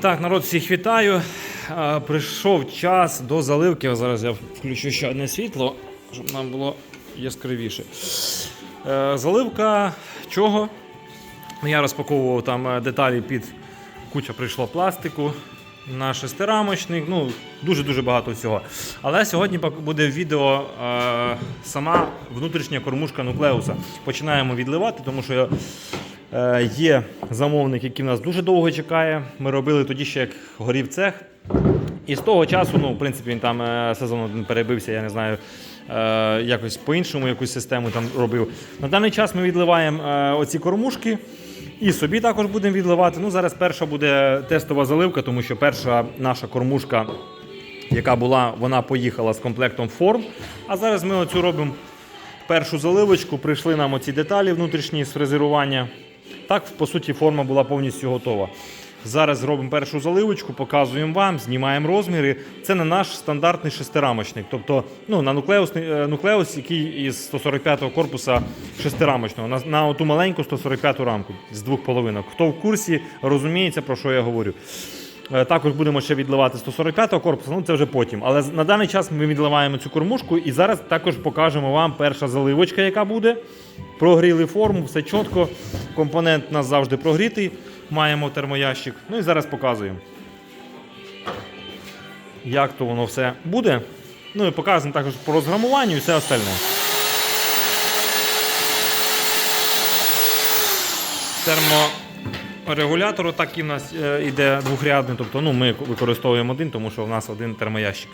Так, народ, всіх вітаю. Е, Прийшов час до заливки. Зараз я включу ще одне світло, щоб нам було яскравіше. Е, Заливка чого? Ну, Я розпаковував там е, деталі під куча прийшло пластику на шестирамочник. Ну, дуже-дуже багато всього. Але сьогодні буде відео сама внутрішня кормушка нуклеуса. Починаємо відливати, тому що е, є замовник, який в нас дуже довго чекає. Ми робили тоді ще як горів цех. І з того часу, ну, в принципі, він там е, сезон один перебився, я не знаю, е, якось по-іншому якусь систему там робив. На даний час ми відливаємо е, оці кормушки. І собі також будемо відливати. Ну, зараз перша буде тестова заливка, тому що перша наша кормушка, яка була, вона поїхала з комплектом форм. А зараз ми оцю робимо першу заливочку. Прийшли нам оці деталі внутрішні з фрезерування. Так, по суті, форма була повністю готова. Зараз зробимо першу заливочку, показуємо вам, знімаємо розміри. Це на наш стандартний шестирамочник. Тобто ну, на нуклеус, е, нуклеус, який із 145-го корпуса шестирамочного, на, на оту маленьку 145-ту рамку з двох половинок. Хто в курсі, розуміється, про що я говорю. Е, Також будемо ще відливати 145-го корпусу, ну це вже потім. Але на даний час ми відливаємо цю кормушку і зараз також покажемо вам перша заливочка, яка буде. Прогріли форму, все чітко. Компонент у нас завжди прогрітий. Маємо термоящик. Ну і зараз показуємо. Як то воно все буде. Ну і показуємо також по розграмуванню і все остальне. Терморегулятор такий у нас е, іде двохрядний, тобто ну, ми використовуємо один, тому що в нас один термоящик.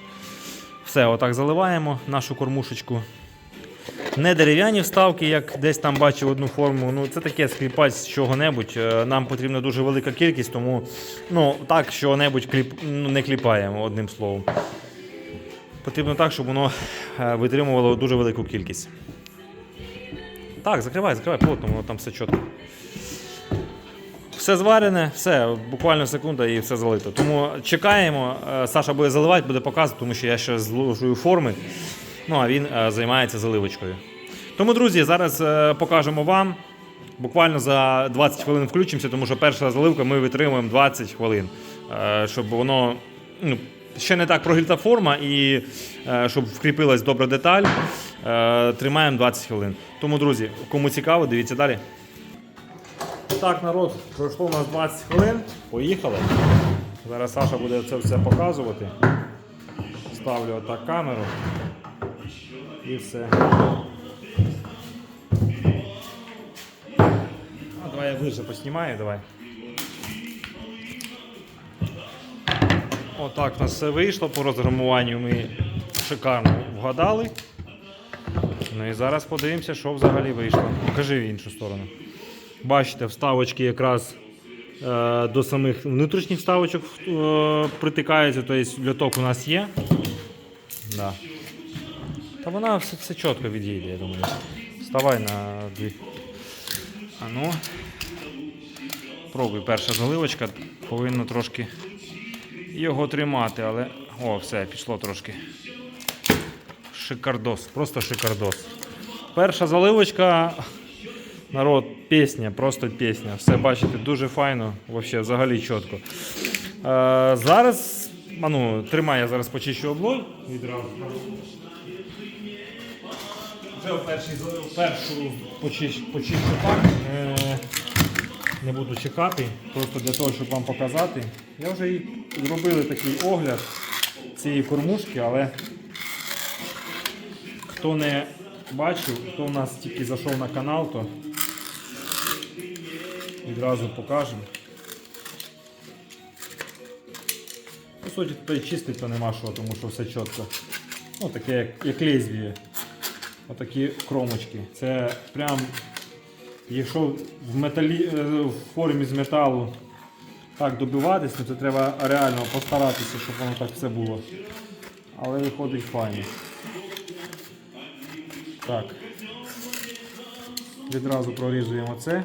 Все, отак заливаємо нашу кормушечку. Не дерев'яні вставки, як десь там бачив одну форму. Ну це таке скріпач з чого-небудь. Е, Нам потрібна дуже велика кількість, тому ну так що-небудь кліп... ну, не кліпаємо одним словом. Потрібно так, щоб воно е, витримувало дуже велику кількість. Так, закривай, закривай плотно, воно там все чітко. Все зварене, все, буквально секунда і все залито. Тому чекаємо. Е, Саша буде заливати, буде показувати, тому що я ще зложую форми. Ну а він е, займається заливочкою. Тому, друзі, зараз е, покажемо вам. Буквально за 20 хвилин включимося, тому що перша заливка ми витримуємо 20 хвилин, щоб воно ну, ще не так прогріта форма і щоб вкріпилась добра деталь. Тримаємо 20 хвилин. Тому, друзі, кому цікаво, дивіться далі. Так, народ, пройшло у нас 20 хвилин. Поїхали. Зараз Саша буде це все показувати. Ставлю отак камеру. І все. А, давай я ближче поснімаю, давай. Отак у нас все вийшло по розграмуванню. Ми шикарно вгадали. Ну і зараз подивимося, що взагалі вийшло. Покажи в іншу сторону. Бачите, вставочки якраз е, до самих внутрішніх вставочок е, притикаються, тобто льоток у нас є. Да. Та вона все, все чітко відійде, я думаю. Вставай на дві. А ну. Пробуй, перша заливочка повинна трошки його тримати, але. О, все, пішло трошки. Шикардос, просто шикардос. Перша заливочка. Народ, пісня, просто пісня. Все бачите, дуже файно, вообще, взагалі чітко. Е, зараз, а ну, тримай, я зараз почищу облой відразу. Вже в першу почищу, почищу так. Е, не буду чекати, просто для того, щоб вам показати. Я вже і зробили такий огляд цієї кормушки, але хто не бачив, хто у нас тільки зайшов на канал, то відразу покажемо. По суті, тут і чистити то нема що, тому що все чітко. Ну, таке як, як лезвіє. Отакі кромочки. Це прям, якщо в, металі, е, в формі з металу так добиватись, ну це треба реально постаратися, щоб воно так все було. Але виходить файно. Так. Відразу прорізуємо це.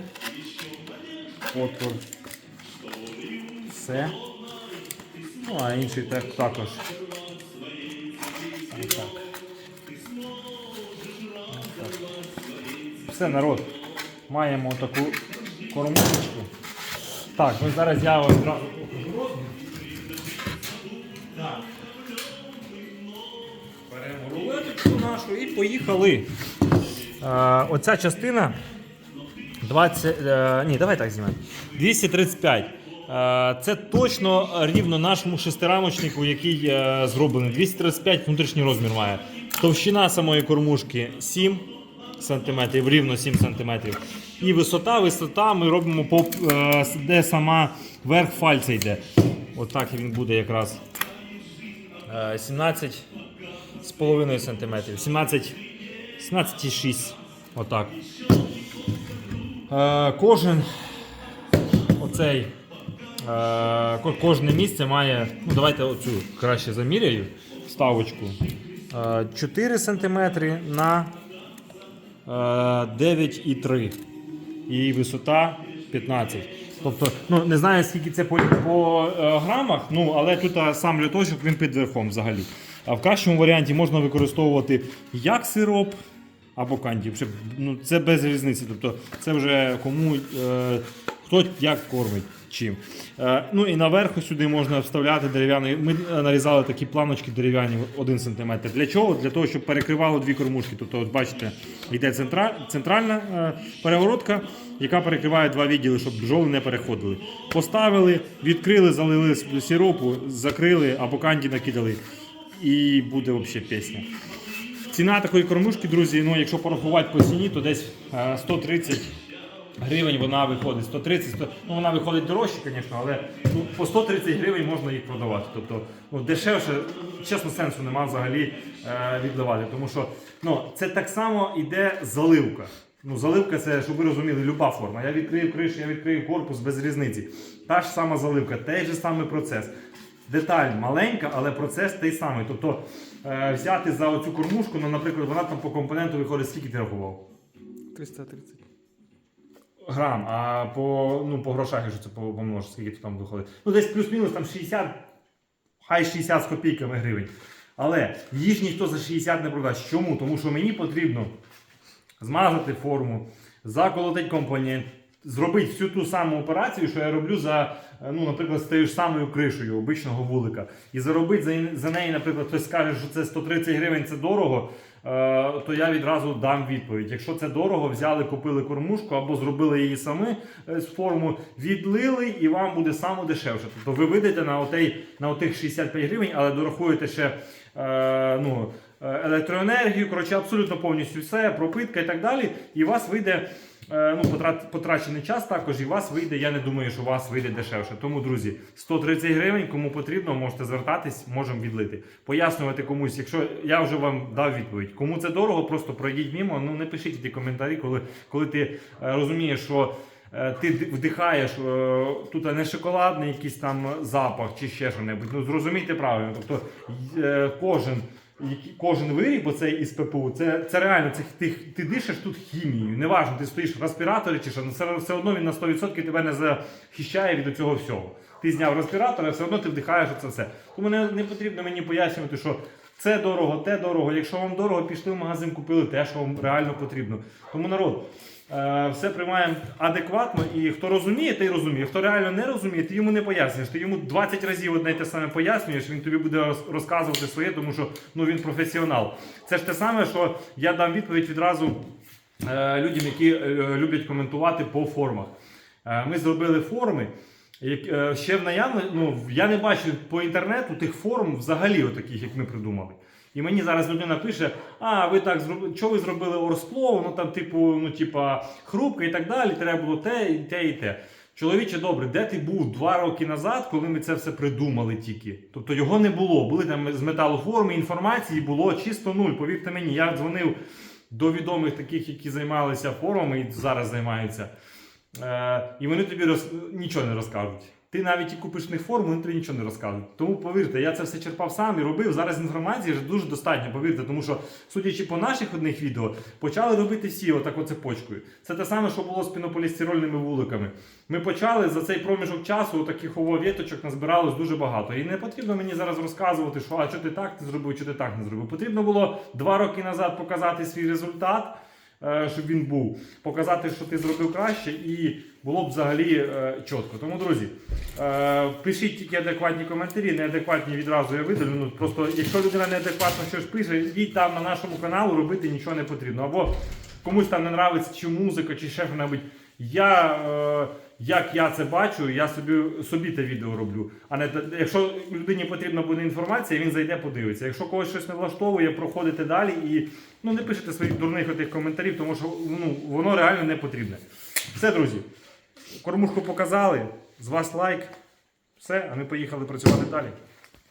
Отвор. Все. Ну, а інший так, також. Отак. Отак. Все, народ. Маємо таку кормушечку. Так, ну зараз я одразу покажу. Беремо рулеточку нашу і поїхали. Е, оця частина 20. Е, ні, давай так знімемо. 235. Е, це точно рівно нашому шестирамочнику, який е, зроблений. 235 внутрішній розмір має. Товщина самої кормушки 7 см, рівно 7 см. І висота, висота ми робимо по е, де сама верх фальця йде. Отак він буде якраз. Е, 17 з половиною сантиметрів. 17, 17,6. Отак. Е, кожен оцей е, кожне місце має. Ну, давайте оцю краще заміряю вставочку. Е, 4 см на е, 9,3 і висота 15. Тобто, ну не знаю скільки це по, по е, грамах, ну але тут сам льоточок він під верхом взагалі. А в кращому варіанті можна використовувати як сироп або канді. Вже, Ну, це без різниці. Тобто це вже кому е, хто як кормить чим. Е, ну і наверху сюди можна вставляти дерев'яний. Ми нарізали такі планочки дерев'яні 1 см. Для чого? Для того, щоб перекривало дві кормушки. Тобто, от бачите, йде центра, центральна е, перегородка, яка перекриває два відділи, щоб бджоли не переходили. Поставили, відкрили, залили с- сиропу, закрили або канді накидали. І буде взагалі пісня. Ціна такої кормушки, друзі, ну якщо порахувати по ціні, то десь е, 130 гривень вона виходить. 130, 100, ну вона виходить дорожче, звісно, але ну, по 130 гривень можна їх продавати. Тобто ну, дешевше, чесно, сенсу нема взагалі е, віддавати. Тому що ну, це так само йде заливка. Ну, заливка це, щоб ви розуміли, люба форма. Я відкрию кришу, я відкрию корпус без різниці. Та ж сама заливка, той же самий процес. Деталь маленька, але процес той самий. Тобто е, взяти за оцю кормушку, ну, наприклад, вона там по компоненту виходить, скільки ти рахував? 330. Грам, а по, ну, по грошах, якщо це по- скільки то там виходить. Ну, десь плюс-мінус там 60, хай 60 з копійками гривень. Але їх ніхто за 60 не продасть. Чому? Тому що мені потрібно змазати форму, заколотити компонент, зробити всю ту саму операцію, що я роблю за, е, ну, наприклад, з тією ж самою кришею обичного вулика. І заробити за, за неї, наприклад, хтось скаже, що це 130 гривень це дорого, е, то я відразу дам відповідь. Якщо це дорого, взяли, купили кормушку або зробили її самі е, з форму, відлили, і вам буде саме дешевше. Тобто ви вийдете на, отей, на отих 65 гривень, але дорахуєте ще ну, електроенергію, коротше, абсолютно повністю все, пропитка і так далі. І у вас вийде ну, потрат- потрачений час також, і вас вийде, я не думаю, що у вас вийде дешевше. Тому, друзі, 130 гривень, кому потрібно, можете звертатись, можемо відлити. Пояснювати комусь, якщо я вже вам дав відповідь. Кому це дорого, просто пройдіть мимо. Ну не пишіть ті коментарі, коли, коли ти е, розумієш, що. е, Ти вдихаєш е, тут не шоколадний якийсь там запах чи ще що небудь. Ну зрозумійте правильно. Тобто е, кожен, які- кожен виріб, оцей із ППУ, це, це реально це, ти, ти дишиш тут хімією. Неважно, ти стоїш в респіраторі чи що, ну, все, все одно він на 100% тебе не захищає від цього всього. Ти зняв респіратор, а все одно ти вдихаєш це все. Тому не, не потрібно мені пояснювати, що це дорого, те дорого. Якщо вам дорого, пішли в магазин, купили те, що вам реально потрібно. Тому народ. Е, Все приймаємо адекватно, і хто розуміє, той розуміє. Хто реально не розуміє, ти йому не пояснюєш. Ти йому 20 разів одне й те саме пояснюєш, він тобі буде розказувати своє, тому що ну, він професіонал. Це ж те саме, що я дам відповідь відразу е, людям, які е, люблять коментувати по формах. Ми зробили форми. Ще в наявно, ну я не бачу по інтернету тих форм взагалі, таких, як ми придумали. І мені зараз людина пише: а ви так зробили, що ви зробили орсплов, ну там, типу, ну, типа, хрупка і так далі, треба було те, і те, і те. Чоловіче, добре, де ти був два роки назад, коли ми це все придумали тільки? Тобто його не було. Були там з металоформи, інформації було чисто нуль. Повірте мені, я дзвонив до відомих таких, які займалися форумами і зараз займаються. Е, і вони тобі роз... нічого не розкажуть. Ти навіть і купиш них форму, вони тобі нічого не розкажуть. Тому повірте, я це все черпав сам і робив. Зараз інформації вже дуже достатньо, повірте, тому що, судячи по наших одних відео, почали робити всі отак цепочкою. Це те саме, що було з пінополістирольними вуликами. Ми почали за цей проміжок часу таких ововєточок назбиралось дуже багато. І не потрібно мені зараз розказувати, що а що ти так не зробив, що ти так не зробив. Потрібно було два роки назад показати свій результат щоб він був, показати, що ти зробив краще, і було б взагалі е, чітко. Тому, друзі, Е, пишіть тільки адекватні коментарі, неадекватні відразу я видалю. Ну, просто якщо людина неадекватно щось пише, їй там на нашому каналу робити нічого не потрібно. Або комусь там не нравиться чи музика, чи ще що-небудь. Я, е, як я це бачу, я собі, собі те відео роблю. А не якщо людині потрібна буде інформація, він зайде, подивиться. Якщо когось щось не влаштовує, проходите далі і ну, не пишете своїх дурних отих коментарів, тому що ну, воно реально не потрібне. Все, друзі. Кормушку показали. З вас лайк. Все, а ми поїхали працювати далі.